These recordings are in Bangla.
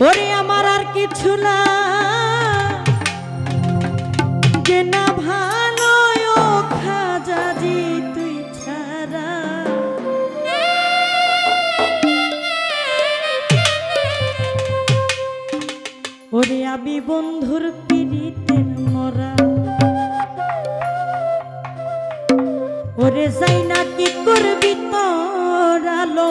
ওরে আমার আর কিছু না। যে তুই ছাড়া। আমি বন্ধুর পিড়িতে মরা। ওরে চাইনা কি করবি তোর আলো?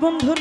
বন্ধুর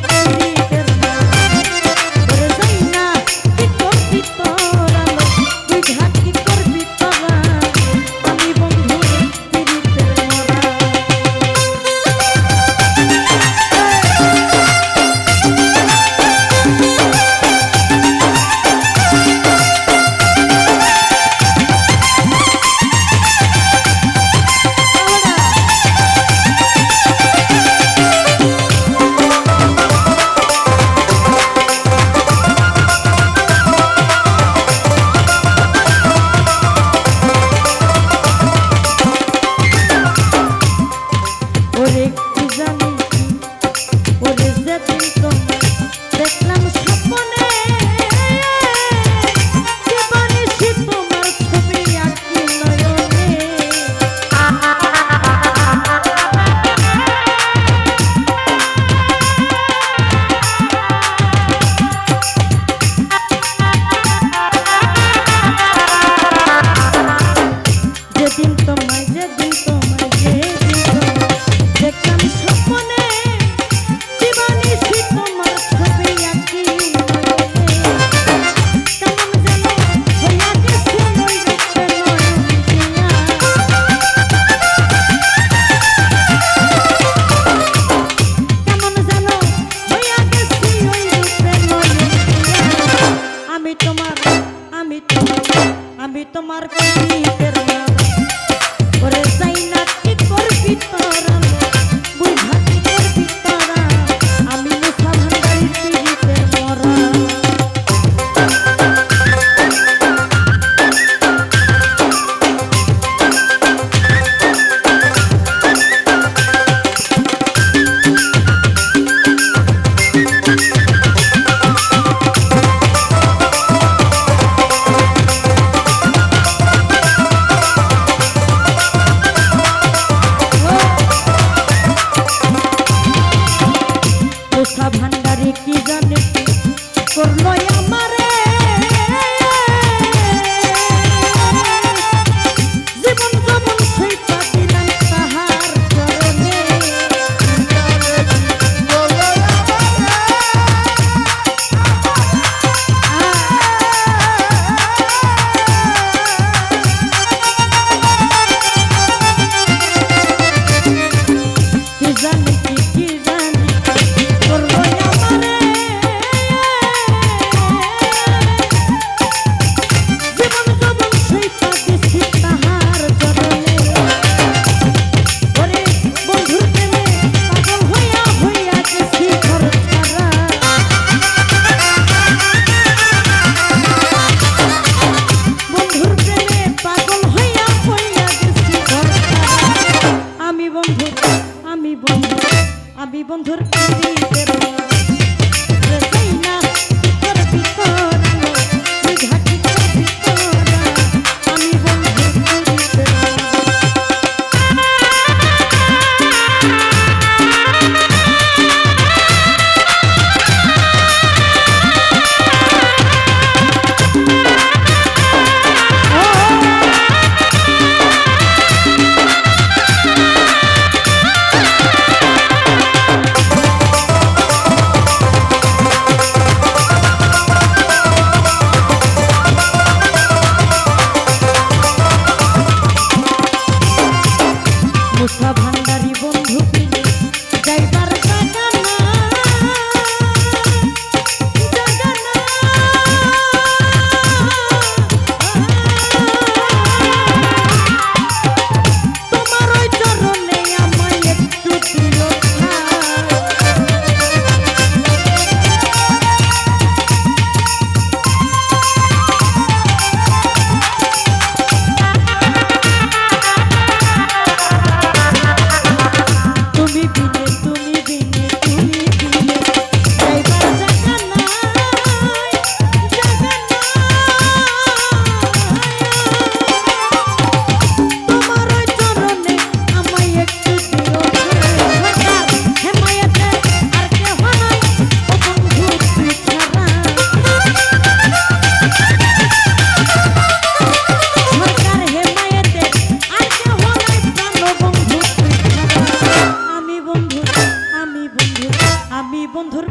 বন্ধুর কোথা ভান্ডারি বন্ধু পিলে যাইবা বন্ধুর